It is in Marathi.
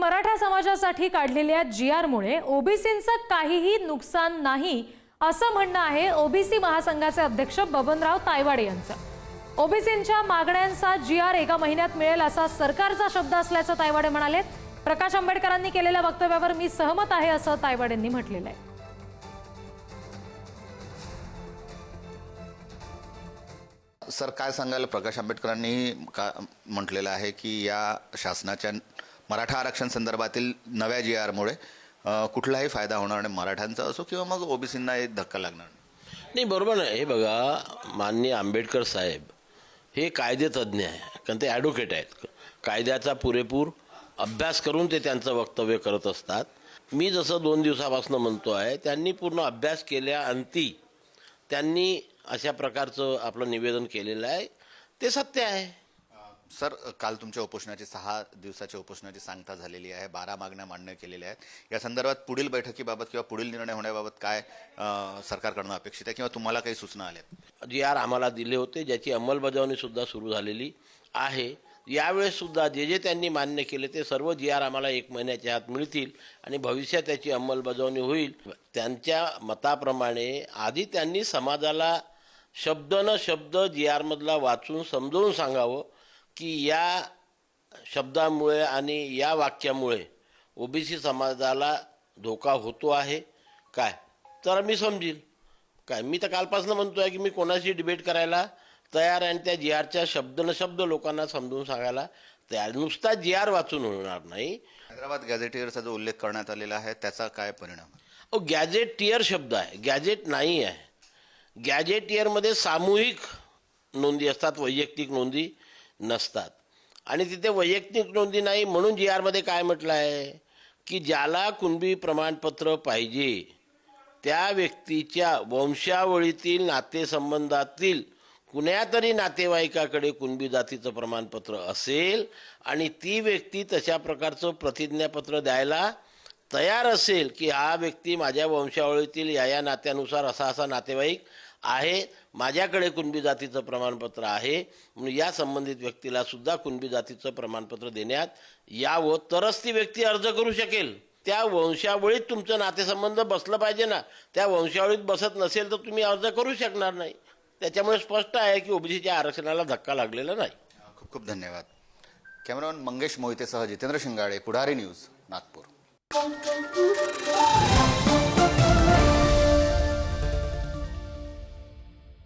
मराठा समाजासाठी काढलेल्या जी आरमुळे ओबीसींचं काहीही नुकसान नाही असं म्हणणं आहे ओबीसी महासंघाचे अध्यक्ष बबनराव तायवाडे यांचं. ओबीसींच्या मागण्यांचा जी आर एका महिन्यात मिळेल असा सरकारचा शब्द असल्याचं तायवाडे म्हणाले. प्रकाश आंबेडकरांनी केलेल्या वक्तव्यावर मी सहमत आहे असं तायवाडेंनी म्हटलेलं आहे. सर काय सांगायला प्रकाश आंबेडकरांनी का म्हटलेलं आहे की या शासनाच्या मराठा आरक्षण संदर्भातील नव्या जी आरमुळे कुठलाही फायदा होणार नाही. मराठ्यांचा असो किंवा मग ओबीसींना एक धक्का लागणार नाही. बरोबर नाही हे बघा माननीय आंबेडकर साहेब हे कायदेतज्ञ आहे. कारण ते ॲडव्होकेट आहेत. कायद्याचा पुरेपूर अभ्यास करून ते त्यांचं वक्तव्य करत असतात. मी जसं दोन दिवसापासून म्हणतो आहे त्यांनी पूर्ण अभ्यास केल्या अंती त्यांनी अशा प्रकारचं आपलं निवेदन केलेलं आहे. ते सत्य आहे. सर काल तुमच्या उपोषणाची सहा दिवसाच्या उपोषणाची सांगता झालेली आहे. बारा मागण्या मान्य केलेल्या आहेत. या संदर्भात पुढील बैठकीबाबत किंवा पुढील निर्णय होण्याबाबत काय सरकारकडनं अपेक्षित आहे किंवा तुम्हाला काही सूचना आल्या? जी आर आम्हाला दिले होते ज्याची अंमलबजावणी सुद्धा सुरू झालेली आहे. यावेळेस सुद्धा जे जे त्यांनी मान्य केले ते सर्व जी आर आम्हाला एक महिन्याच्या आत मिळतील आणि भविष्यात त्याची अंमलबजावणी होईल. त्यांच्या मताप्रमाणे आधी त्यांनी समाजाला शब्द न शब्द जी आरमधला वाचून समजवून सांगावं. की या शब्दामुळे आणि या वाक्यामुळे ओबीसी समाजाला धोका होतो आहे काय? तर मी समजील काय? मी तर कालपासून म्हणतोय की मी कोणाशी डिबेट करायला तयार आहे आणि त्या जी आरच्या शब्द न शब्द लोकांना समजून सांगायला तयार. नुसता जी आर वाचून होणार नाही. हैदराबाद गॅझेटियरचा जो उल्लेख करण्यात आलेला आहे त्याचा काय परिणाम? ओ गॅजेटियर शब्द आहे. गॅजेट नाही आहे. गॅजेटियरमध्ये सामूहिक नोंदी असतात वैयक्तिक नोंदी. नसतात. आणि तिथे वैयक्तिक नोंदी नाही म्हणून जी आरमध्ये काय म्हटलं आहे की ज्याला कुणबी प्रमाणपत्र पाहिजे त्या व्यक्तीच्या वंशावळीतील नातेसंबंधातील कुण्यातरी नातेवाईकाकडे कुणबी जातीचं प्रमाणपत्र असेल आणि ती व्यक्ती तशा प्रकारचं प्रतिज्ञापत्र द्यायला तयार असेल की हा व्यक्ती माझ्या वंशावळीतील या या नात्यानुसार असा असा नातेवाईक आहे माझ्याकडे कुणबी जातीचं प्रमाणपत्र आहे म्हणून या संबंधित व्यक्तीला सुद्धा कुणबी जातीचं प्रमाणपत्र देण्यात यावं. तरच ती व्यक्ती अर्ज करू शकेल. त्या वंशावळीत तुमचं नातेसंबंध बसलं पाहिजे ना. त्या वंशावळीत बसत नसेल तर तुम्ही अर्ज करू शकणार नाही. त्याच्यामुळे स्पष्ट आहे की ओबीसीच्या आरक्षणाला धक्का लागलेला नाही. खूप खूप धन्यवाद. Cameraman Mangesh मोहितेसह Jitendra Shingale Pudhari news Nagpur. Thank you.